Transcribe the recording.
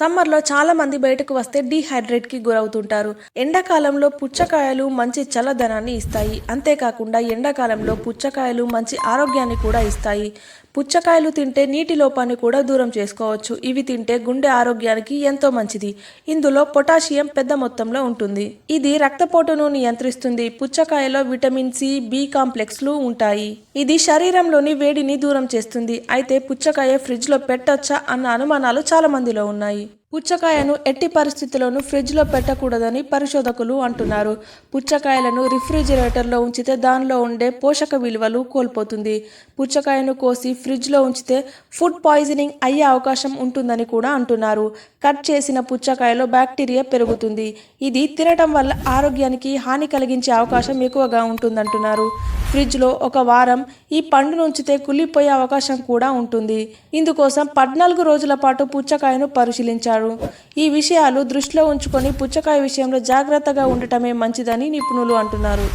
సమ్మర్లో చాలా మంది బయటకు వస్తే డీహైడ్రేట్కి గురవుతుంటారు. ఎండాకాలంలో పుచ్చకాయలు మంచి చల్లదనాన్ని ఇస్తాయి. అంతేకాకుండా ఎండాకాలంలో పుచ్చకాయలు మంచి ఆరోగ్యాన్ని కూడా ఇస్తాయి. పుచ్చకాయలు తింటే నీటి లోపాన్ని కూడా దూరం చేసుకోవచ్చు. ఇవి తింటే గుండె ఆరోగ్యానికి ఎంతో మంచిది. ఇందులో పొటాషియం పెద్ద మొత్తంలో ఉంటుంది. ఇది రక్తపోటును నియంత్రిస్తుంది. పుచ్చకాయలో విటమిన్ సి బి కాంప్లెక్స్లు ఉంటాయి. ఇది శరీరంలోని వేడిని దూరం చేస్తుంది. అయితే పుచ్చకాయ ఫ్రిడ్జ్లో పెట్టొచ్చా అన్న అనుమానాలు చాలా మందిలో ఉన్నాయి. పుచ్చకాయను ఎట్టి పరిస్థితుల్లోనూ ఫ్రిడ్జ్లో పెట్టకూడదని పరిశోధకులు అంటున్నారు. పుచ్చకాయలను రిఫ్రిజిరేటర్లో ఉంచితే దానిలో ఉండే పోషక విలువలు కోల్పోతుంది. పుచ్చకాయను కోసి ఫ్రిడ్జ్లో ఉంచితే ఫుడ్ పాయిజనింగ్ అయ్యే అవకాశం ఉంటుందని కూడా అంటున్నారు. కట్ చేసిన పుచ్చకాయలో బ్యాక్టీరియా పెరుగుతుంది. ఇది తినటం వల్ల ఆరోగ్యానికి హాని కలిగించే అవకాశం ఎక్కువగా ఉంటుందంటున్నారు. ఫ్రిడ్జ్లో ఒక వారం ఈ పండును ఉంచితే కుళ్ళిపోయే అవకాశం కూడా ఉంటుంది. ఇందుకోసం పద్నాలుగు రోజుల పాటు పుచ్చకాయను పరిశీలించారు. ఈ విషయాలు దృష్టిలో ఉంచుకొని పుచ్చకాయ విషయంలో జాగ్రత్తగా ఉండటమే మంచిదని నిపుణులు అంటున్నారు.